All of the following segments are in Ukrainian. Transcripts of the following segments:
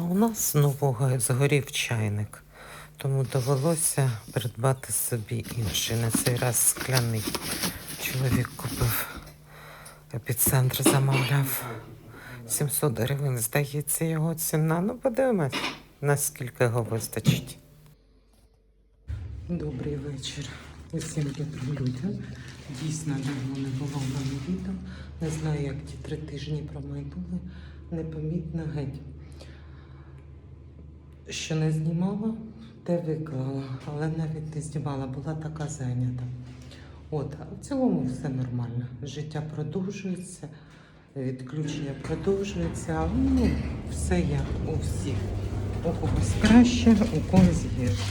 А у нас знову згорів чайник, тому довелося придбати собі інший. На цей раз скляний чоловік купив. Епіцентр замовляв. 700 гривень, здається, його ціна. Ну, подивимось, наскільки його вистачить. Добрий вечір усім добрим людям. Дійсно, давно не було в мене відео. Не знаю, як ті три тижні промайнули. Непомітно геть. Що не знімала, те виклала, але навіть не знімала, була така зайнята. От, а в цілому все нормально. Життя продовжується, відключення продовжується, ну, все як у всіх. У когось краще, у когось гірше.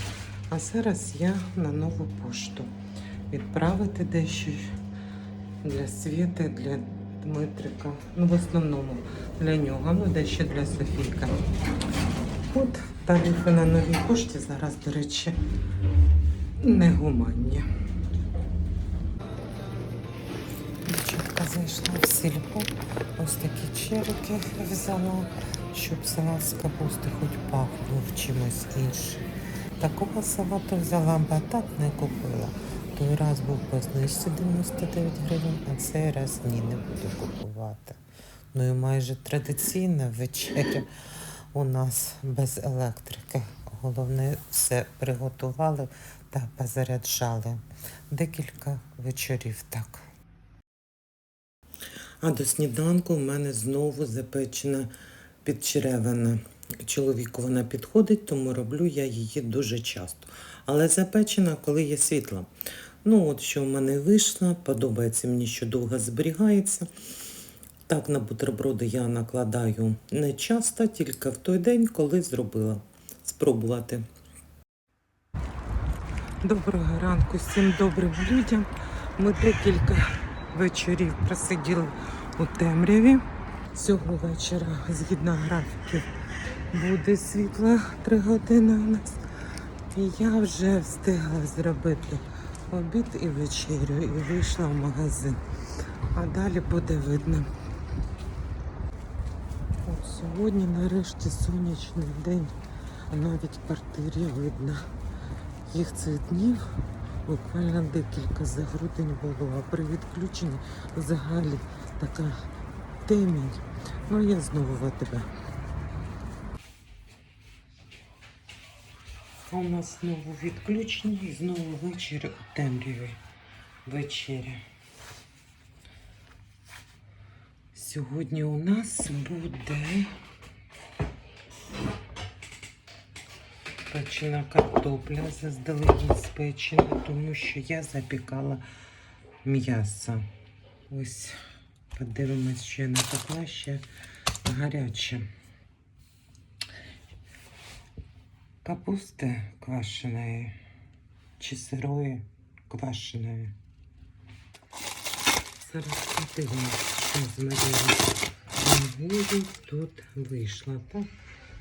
А зараз я на нову пошту відправити дещо для Світи, для Дмитрика. Ну, в основному для нього, ну дещо для Софійка. От тарифи на новій пошті зараз, до речі, негуманні. Дівчатка зайшла в сільпо, ось такі черики взяла, щоб салат з капусти хоч пахнув чимось іншим. Такого салату взяла, б, а так не купила. Той раз був по знижці 99 гривень, а цей раз ні, не буду купувати. Ну і майже традиційна вечеря у нас без електрики. Головне, все приготували та позаряджали. Декілька вечорів так. А до сніданку в мене знову запечена підчеревина. Чоловіку вона підходить, тому роблю я її дуже часто. Але запечена, коли є світло. Ну, от що в мене вийшло, подобається мені, що довго зберігається. Так, на бутерброди я накладаю не часто, тільки в той день, коли зробила. Спробувати. Доброго ранку всім добрим людям. Ми декілька вечорів просиділи у темряві. Цього вечора, згідно графіків, буде світло 3 години у нас. І я вже встигла зробити обід і вечерю і вийшла в магазин. А далі буде видно. Сьогодні нарешті сонячний день, а навіть квартирі видно. Їх цих днів буквально декілька за грудень було, а при відключенні взагалі така темінь. Ну я знову в. А у нас знову відключення і знову вечір у темряві. Вечеря. Сьогодні у нас буде печена картопля заздалегідь спечена, тому що я запікала м'ясо. Ось подивимось, що я напекла ще гаряче. Капусти квашеної чи сирої квашеної. Зараз подивимось, з моєю нагодою тут вийшло. Так,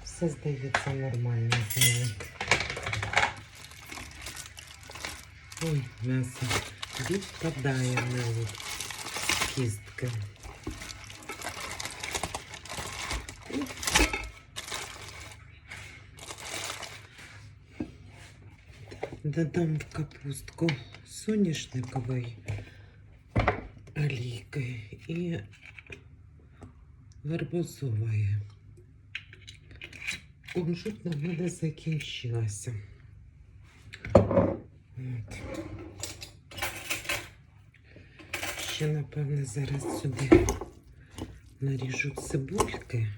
все здається нормально з нею. Ой, м'ясо відпадає навіть з кістки. Додам в капустку соняшникової олійки І гарбузової. Кунжутна мене закінчилася. От. Ще, напевне, зараз сюди наріжу цибульки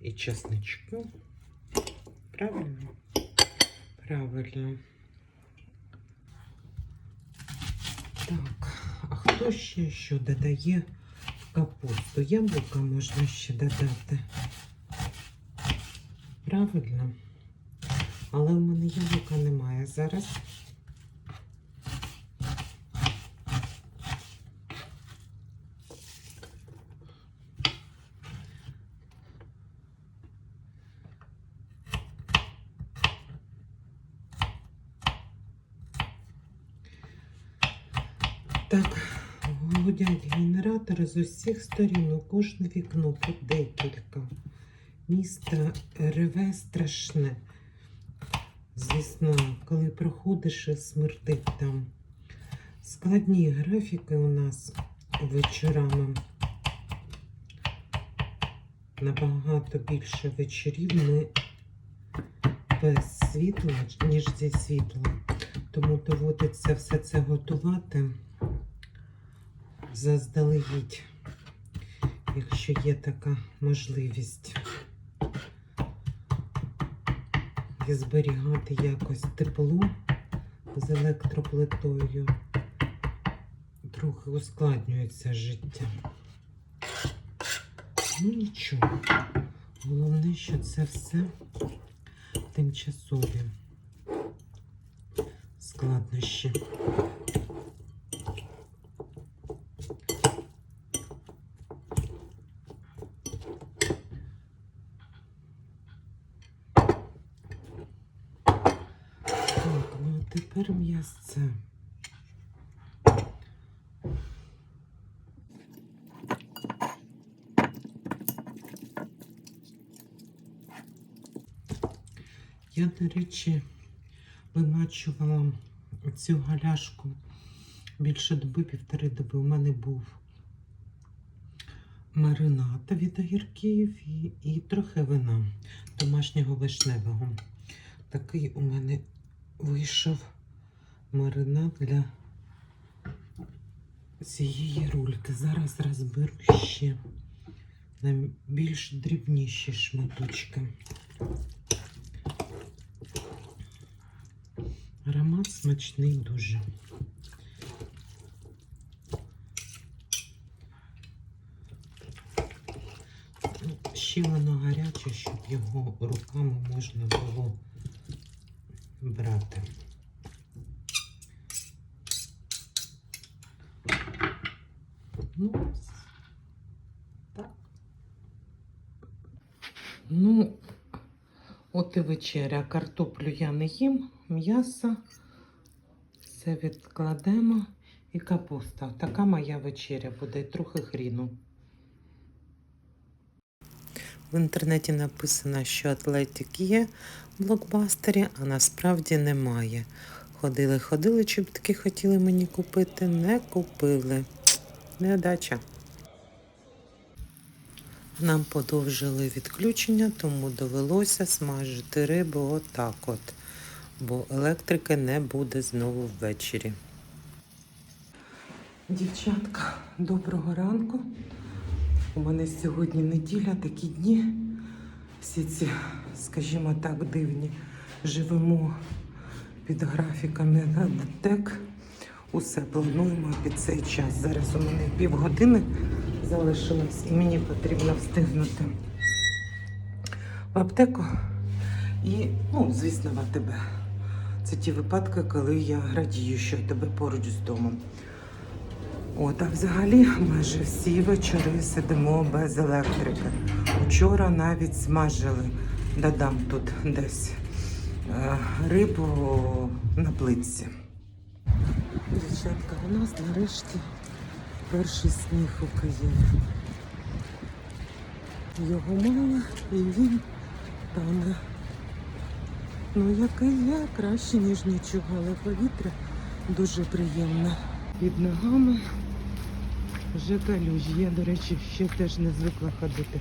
і чесничку. Правильно? Правильно. Так, хто ще що додає капусту? Яблука можна ще додати. Правильно. Але в мене яблука немає зараз. Так, гудять генератори з усіх сторін, у кожне вікно по декілька. Місто реве страшне. Звісно, коли проходиш і смертить там. Складні графіки у нас вечорами. Набагато більше вечорів ми без світла, ніж зі світлом. Тому доводиться все це готувати заздалегідь, якщо є така можливість. І зберігати якось тепло з електроплитою. Трохи ускладнюється життя. Ну нічого. Головне, що це все тимчасові складнощі. Так, ну а тепер м'ясце. Я, до речі, вимачувала цю галяшку більше доби, півтори доби. У мене був маринад від огірків і, і трохи вина домашнього вишневого. Такий у мене вийшов маринад для цієї рульки. Зараз розберу ще на більш дрібніші шматочки. Аромат смачний дуже. Ще воно гаряче, щоб його руками можна було брати. Ну, так. Ну, от і вечеря. Картоплю я не їм, м'ясо. Все відкладемо. І капуста. Така моя вечеря буде, трохи хріну. В інтернеті написано, що Атлетик є в блокбастері, а насправді немає. Ходили, ходили, чи б таки хотіли мені купити, не купили. Недача. Нам подовжили відключення, тому довелося смажити рибу отак от, бо електрики не буде знову ввечері. Дівчатка, доброго ранку. У мене сьогодні неділя, такі дні. Всі ці, скажімо так, дивні. Живемо під графіками на ДТЕК. Усе плануємо під цей час. Зараз у мене півгодини залишилось і мені потрібно встигнути в аптеку і, ну, звісно, в АТБ. Це ті випадки, коли я радію, що тебе поруч з домом. От, а взагалі майже всі вечори сидимо без електрики. Вчора навіть смажили, додам тут десь е, рибу на плитці. Дівчатка, у нас нарешті перший сніг у Києві. Його мало і він тане. Ну, який є, краще, ніж нічого, але повітря дуже приємне. Під ногами вже калюжі. Я, до речі, ще теж не звикла ходити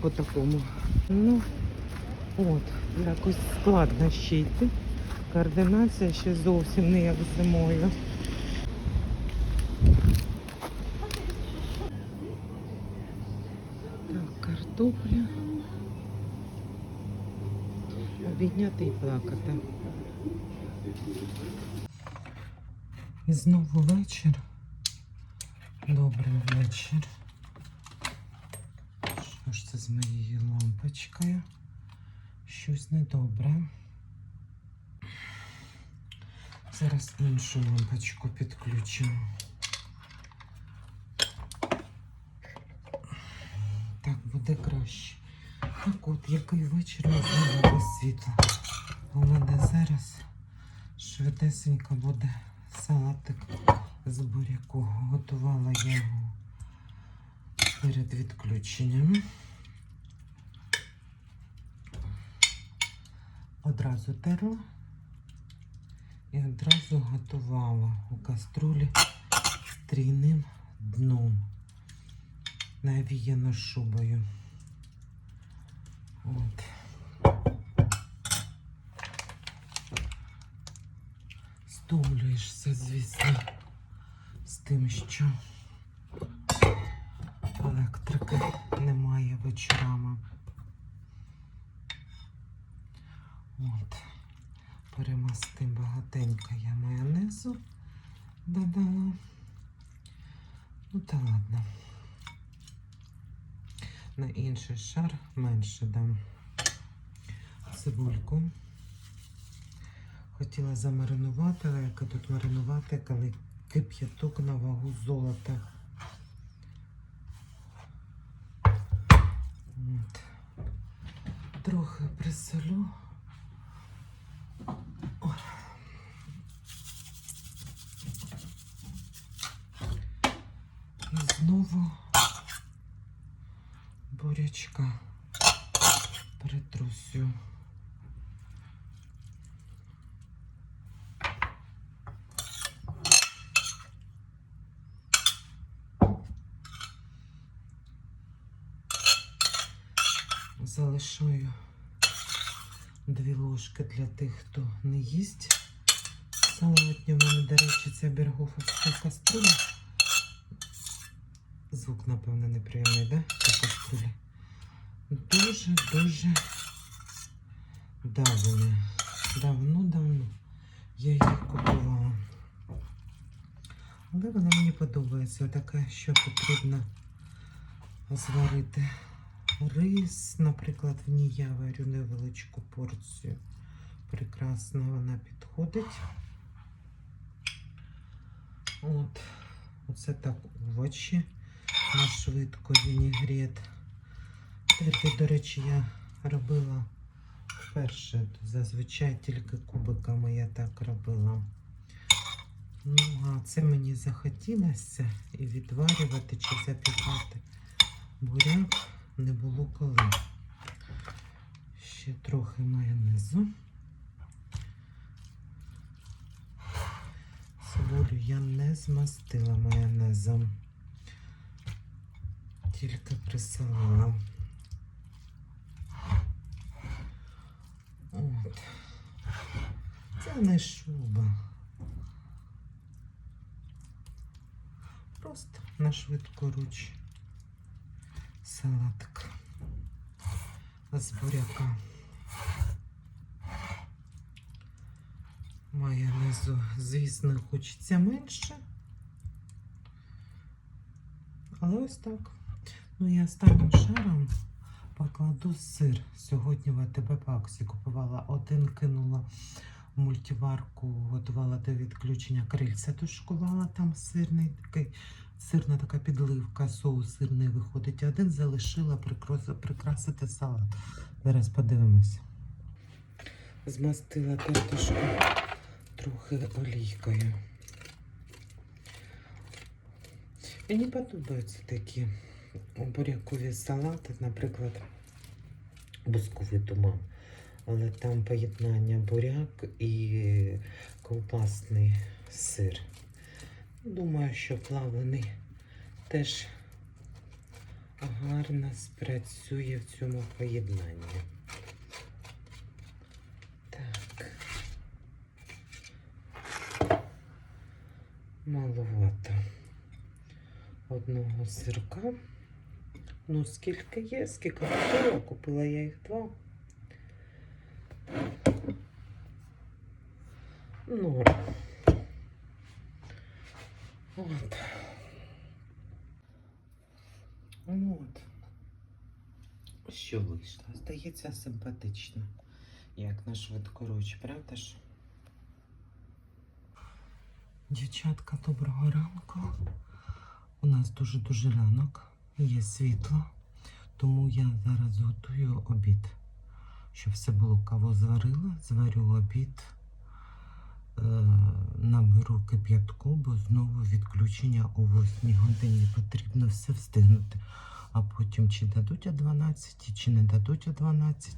по такому. Ну, от, якось складно ще йти. Координація ще зовсім не як зимою. Так, картопля. Обідняти і плакати. І знову вечір. Добрий вечір. Що ж це з моєю лампочкою? Щось недобре. Зараз іншу лампочку підключимо. Так буде краще. Так от, який вечір ми знову без світла. У мене зараз швидесенько буде салатик з буряку. Готувала я його перед відключенням. Одразу терла і одразу готувала у каструлі з трійним дном, навіяно шубою. От. Стомлюєшся, звісно, з тим, що електрики немає вечорами. От. Перемасти багатенько я майонезу додала. Ну та ладно. На інший шар менше дам цибульку. Хотіла замаринувати, але яка тут маринувати, коли кип'яток на вагу золота. От. Трохи присолю. Ой. І знову бурячка притрусю. Залишаю дві ложки для тих, хто не їсть. Салатні у мене, до речі, ця бергофовська каструля. Звук, напевно, неприємний, да? Каструлі. Дуже-дуже давно. Давно-давно я її купувала. Але вона мені подобається. Така, що потрібно зварити рис, наприклад, в ній я варю невеличку порцію. Прекрасно вона підходить. От, оце так овочі на швидко вінігрет. Терпі, до речі, я робила вперше. Зазвичай тільки кубиками я так робила. Ну, а це мені захотілося і відварювати чи запікати буряк не було коли. Ще трохи майонезу. Цибулю я не змастила майонезом. Тільки присолила. От. Це не шуба. Просто на швидку руч салатик з буряка. Майонезу, звісно, хочеться менше. Але ось так. Ну і останнім шаром покладу сир. Сьогодні в АТБ по акції купувала один, кинула в мультиварку, готувала до відключення крильця, тушкувала там сирний такий. Сирна така підливка, соус сирний виходить. Один залишила прикрасити салат. Зараз подивимося. Змастила картошку трохи олійкою. Мені подобаються такі бурякові салати, наприклад, бусковий туман. Але там поєднання буряк і ковбасний сир. Думаю, що плавлений теж гарно спрацює в цьому поєднанні. Так. Маловато одного сирка. Ну, скільки є, скільки купила, купила я їх два. Ну, От. Ну От. Що вийшло? Здається симпатично. Як на швидкоруч, правда ж? Дівчатка, доброго ранку. У нас дуже-дуже ранок, є світло, тому я зараз готую обід. Щоб все було каву зварила, зварю обід, наберу кип'ятку, бо знову відключення о 8 годині. Потрібно все встигнути. А потім чи дадуть о 12, чи не дадуть о 12.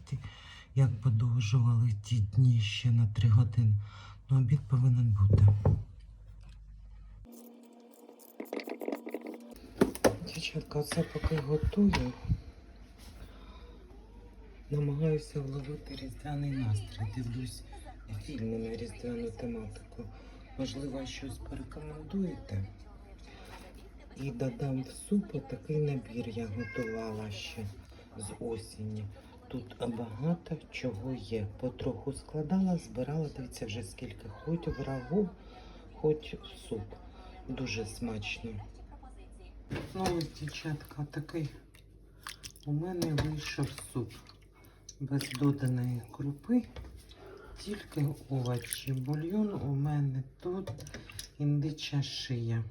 як подовжували ті дні ще на 3 години. Ну, обід повинен бути. Дівчатка, оце поки готую. Намагаюся вловити різдвяний настрій. Дивлюсь фільми на різдвяну тематику. Можливо, щось порекомендуєте? І додам в суп такий набір я готувала ще з осені. Тут багато чого є. Потроху складала, збирала, дивіться вже скільки, хоч в рагу, хоч в суп. Дуже смачно. Ну, ось, дівчатка, такий у мене вийшов суп без доданої крупи, тільки овочі. Бульйон у мене тут індича шия.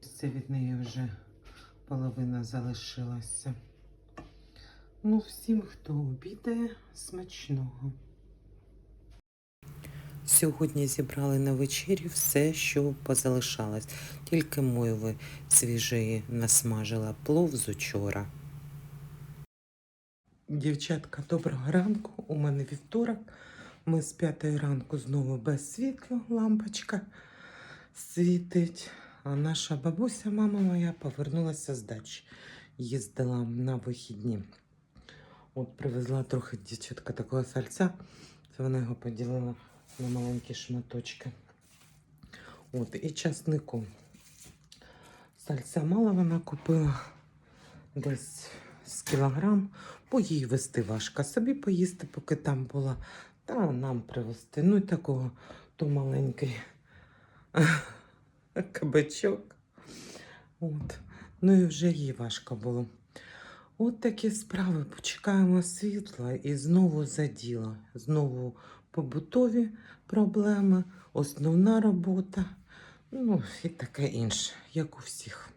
Це від неї вже половина залишилася. Ну, всім, хто обідає, смачного. Сьогодні зібрали на вечері все, що позалишалось. Тільки мойви свіжої насмажила плов з учора. Дівчатка, доброго ранку. У мене вівторок. Ми з п'ятої ранку знову без світла, лампочка світить. А наша бабуся, мама моя, повернулася з дачі. Їздила на вихідні. От привезла трохи дівчатка такого сальця. Це вона його поділила на маленькі шматочки. От, і часнику. Сальця мало вона купила десь з кілограм, бо їй вести важко. Собі поїсти, поки там була, та нам привезти. Ну і такого то маленький кабачок. От. Ну і вже їй важко було. От такі справи. Почекаємо світла і знову за діло. Знову побутові проблеми, основна робота, ну і таке інше, як у всіх.